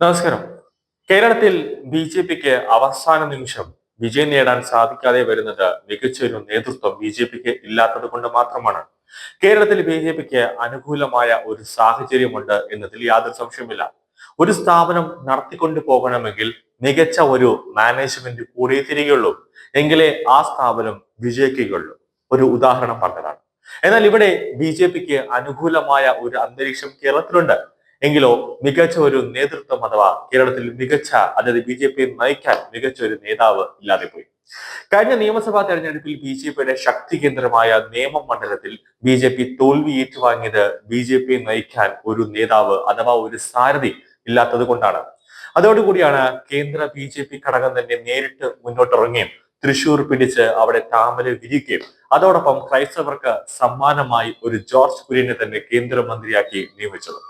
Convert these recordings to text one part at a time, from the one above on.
നമസ്കാരം. കേരളത്തിൽ B J പിക്ക് അവസാന നിമിഷം വിജയം നേടാൻ സാധിക്കാതെ വരുന്നത് മികച്ചൊരു നേതൃത്വം ബി ജെ പിക്ക് ഇല്ലാത്തത് കൊണ്ട് മാത്രമാണ്. കേരളത്തിൽ ബി ജെ പിക്ക് അനുകൂലമായ ഒരു സാഹചര്യമുണ്ട് എന്നതിൽ യാതൊരു സംശയമില്ല ഒരു സ്ഥാപനം നടത്തിക്കൊണ്ടു പോകണമെങ്കിൽ മികച്ച ഒരു മാനേജ്മെന്റ് കൂടിയേ തിരികെയുള്ളൂ. എങ്കിലേ ആ സ്ഥാപനം വിജയിക്കുകയുള്ളൂ. ഒരു ഉദാഹരണം പറഞ്ഞതാണ്. എന്നാൽ ഇവിടെ ബി ജെ പിക്ക് അനുകൂലമായ ഒരു അന്തരീക്ഷം കേരളത്തിലുണ്ട്. എങ്കിലോ മികച്ച ഒരു നേതൃത്വം അഥവാ കേരളത്തിൽ മികച്ച അതായത് ബി ജെ പി നയിക്കാൻ മികച്ച ഒരു നേതാവ് ഇല്ലാതെ പോയി കഴിഞ്ഞ നിയമസഭാ തെരഞ്ഞെടുപ്പിൽ ബി ജെ പിയുടെ ശക്തി കേന്ദ്രമായ നേമം മണ്ഡലത്തിൽ ബി ജെ പി തോൽവി ഏറ്റുവാങ്ങിയത് ബി ജെ പി നയിക്കാൻ ഒരു നേതാവ് അഥവാ ഒരു സാരഥി ഇല്ലാത്തത് കൊണ്ടാണ്. അതോടുകൂടിയാണ് കേന്ദ്ര ബി ജെ പി ഘടകം തന്നെ നേരിട്ട് മുന്നോട്ടിറങ്ങുകയും തൃശൂർ പിടിച്ച് അവിടെ താമര വിരിക്കുകയും അതോടൊപ്പം ക്രൈസ്തവർക്ക് സമ്മാനമായി ഒരു ജോർജ് കുര്യനെ തന്നെ കേന്ദ്രമന്ത്രിയാക്കി നിയമിച്ചത്.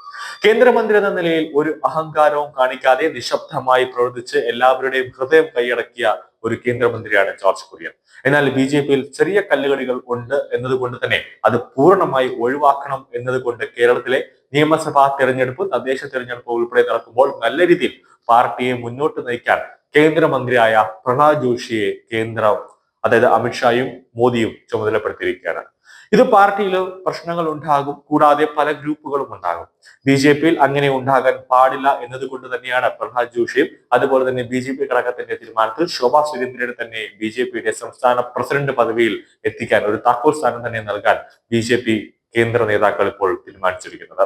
കേന്ദ്രമന്ത്രി എന്ന നിലയിൽ ഒരു അഹങ്കാരവും കാണിക്കാതെ നിശബ്ദമായി പ്രവർത്തിച്ച് എല്ലാവരുടെയും ഹൃദയം കൈയടക്കിയ ഒരു കേന്ദ്രമന്ത്രിയാണ് ജോർജ് കുര്യൻ. എന്നാൽ ബി ജെ പിയിൽ ചെറിയ കല്ലുകടികൾ ഉണ്ട് എന്നതുകൊണ്ട് തന്നെ അത് പൂർണമായി ഒഴിവാക്കണം എന്നതുകൊണ്ട് കേരളത്തിലെ നിയമസഭാ തെരഞ്ഞെടുപ്പ് തദ്ദേശ തെരഞ്ഞെടുപ്പ് ഉൾപ്പെടെ നടക്കുമ്പോൾ നല്ല രീതിയിൽ പാർട്ടിയെ മുന്നോട്ട് നയിക്കാൻ കേന്ദ്രമന്ത്രിയായ പ്രഹ്ലാദ് ജോഷിയെ കേന്ദ്ര അതായത് അമിത്ഷായും മോദിയും ചുമതലപ്പെടുത്തിയിരിക്കുകയാണ്. ഇത് പാർട്ടിയിൽ പ്രശ്നങ്ങൾ ഉണ്ടാകും കൂടാതെ പല ഗ്രൂപ്പുകളും ഉണ്ടാകും. ബി ജെ പിയിൽ അങ്ങനെ ഉണ്ടാകാൻ പാടില്ല എന്നതുകൊണ്ട് തന്നെയാണ് പ്രഹ്ലാദ് ജോഷിയും അതുപോലെ തന്നെ ബി ജെ പി ഘടകത്തിന്റെ തീരുമാനത്തിൽ ശോഭാ സുരേന്ദ്രനെ തന്നെ ബി ജെ പിയുടെ സംസ്ഥാന പ്രസിഡന്റ് പദവിയിൽ എത്തിക്കാൻ ഒരു താക്കോൽ സ്ഥാനം തന്നെ നൽകാൻ ബി ജെ പി കേന്ദ്ര നേതാക്കൾ ഇപ്പോൾ തീരുമാനിച്ചിരിക്കുന്നത്.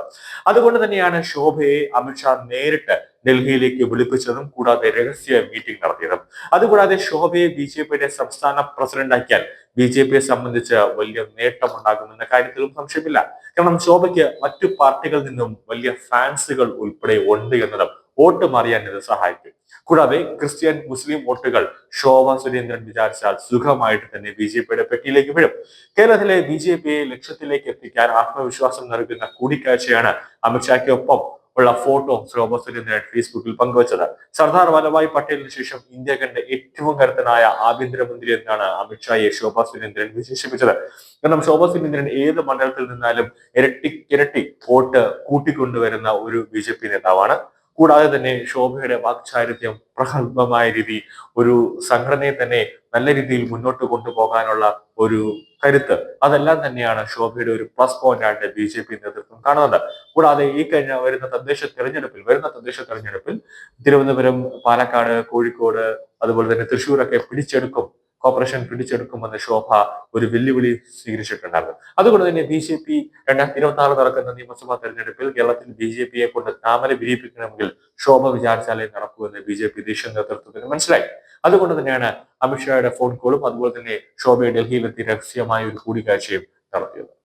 അതുകൊണ്ട് തന്നെയാണ് ശോഭയെ അമിത്ഷാ നേരിട്ട് ഡൽഹിയിലേക്ക് വിളിപ്പിച്ചതും കൂടാതെ രഹസ്യ മീറ്റിംഗ് നടത്തിയതും. അതുകൂടാതെ ശോഭയെ ബി ജെ പിയുടെ സംസ്ഥാന പ്രസിഡന്റാക്കിയാൽ ബി ജെ പിയെ സംബന്ധിച്ച് വലിയ നേട്ടമുണ്ടാകുമെന്ന കാര്യത്തിലും സംശയമില്ല. കാരണം ശോഭയ്ക്ക് മറ്റു പാർട്ടികളിൽ നിന്നും വലിയ ഫാൻസുകൾ ഉൾപ്പെടെ ഉണ്ട് എന്നതും വോട്ട് മാറിയാൻ ഇത് സഹായിക്കും. കൂടാതെ ക്രിസ്ത്യൻ മുസ്ലിം വോട്ടുകൾ ശോഭ സുരേന്ദ്രൻ വിചാരിച്ചാൽ സുഖമായിട്ട് തന്നെ ബി ജെ പിയുടെ പെട്ടിയിലേക്ക് വീഴും. കേരളത്തിലെ ബി ജെ പിയെ ലക്ഷ്യത്തിലേക്ക് എത്തിക്കാൻ ആത്മവിശ്വാസം നൽകുന്ന കൂടിക്കാഴ്ചയാണ് അമിത്ഷായ്ക്കൊപ്പം ഉള്ള ഫോട്ടോ ശോഭ സുരേന്ദ്രൻ ഫേസ്ബുക്കിൽ പങ്കുവച്ചത്. സർദാർ വല്ലഭായ് പട്ടേലിന് ശേഷം ഇന്ത്യ കണ്ട ഏറ്റവും കരുത്തനായ ആഭ്യന്തരമന്ത്രി എന്നാണ് അമിത്ഷായെ ശോഭ സുരേന്ദ്രൻ വിശേഷിപ്പിച്ചത്? കാരണം ശോഭ സുരേന്ദ്രൻ ഏത് മണ്ഡലത്തിൽ നിന്നാലും ഇരട്ടി ഇരട്ടി വോട്ട് കൂട്ടിക്കൊണ്ടുവരുന്ന ഒരു ബി നേതാവാണ് കൂടാതെ തന്നെ ശോഭയുടെ വാക്ചാരിത്യം പ്രഗത്ഭമായ രീതി ഒരു സംഘടനയെ തന്നെ നല്ല രീതിയിൽ മുന്നോട്ട് കൊണ്ടുപോകാനുള്ള ഒരു കരുത്ത്. അതെല്ലാം തന്നെയാണ് ശോഭയുടെ ഒരു പ്ലസ് പോയിന്റായിട്ട് ബി ജെ പി നേതൃത്വം കാണുന്നത്. കൂടാതെ ഈ കഴിഞ്ഞ വരുന്ന തദ്ദേശ തെരഞ്ഞെടുപ്പിൽ വരുന്ന തദ്ദേശ തെരഞ്ഞെടുപ്പിൽ തിരുവനന്തപുരം പാലക്കാട് കോഴിക്കോട് അതുപോലെ തന്നെ തൃശ്ശൂരൊക്കെ പിടിച്ചെടുക്കും. കോർപ്പറേഷൻ പിടിച്ചെടുക്കുമെന്ന് ശോഭ ഒരു വെല്ലുവിളി സ്വീകരിച്ചിട്ടുണ്ടായിരുന്നു. അതുകൊണ്ട് തന്നെ ബി ജെ പി രണ്ടായിരത്തി ഇരുപത്തി ആറ് നടക്കുന്ന നിയമസഭാ തെരഞ്ഞെടുപ്പിൽ കേരളത്തിൽ ബി ജെ പിയെ കൊണ്ട് താമര വിരിയിപ്പിക്കണമെങ്കിൽ ശോഭ വിചാരിച്ചാലേ നടക്കൂ എന്ന് ബി ജെ പി ദേശീയ നേതൃത്വത്തിന് മനസ്സിലായി. അതുകൊണ്ട് തന്നെയാണ് അമിത്ഷായുടെ ഫോൺ കോളും അതുപോലെ തന്നെ ശോഭയെ ഡൽഹിയിലെത്തി രഹസ്യമായ ഒരു കൂടിക്കാഴ്ചയും നടത്തിയത്.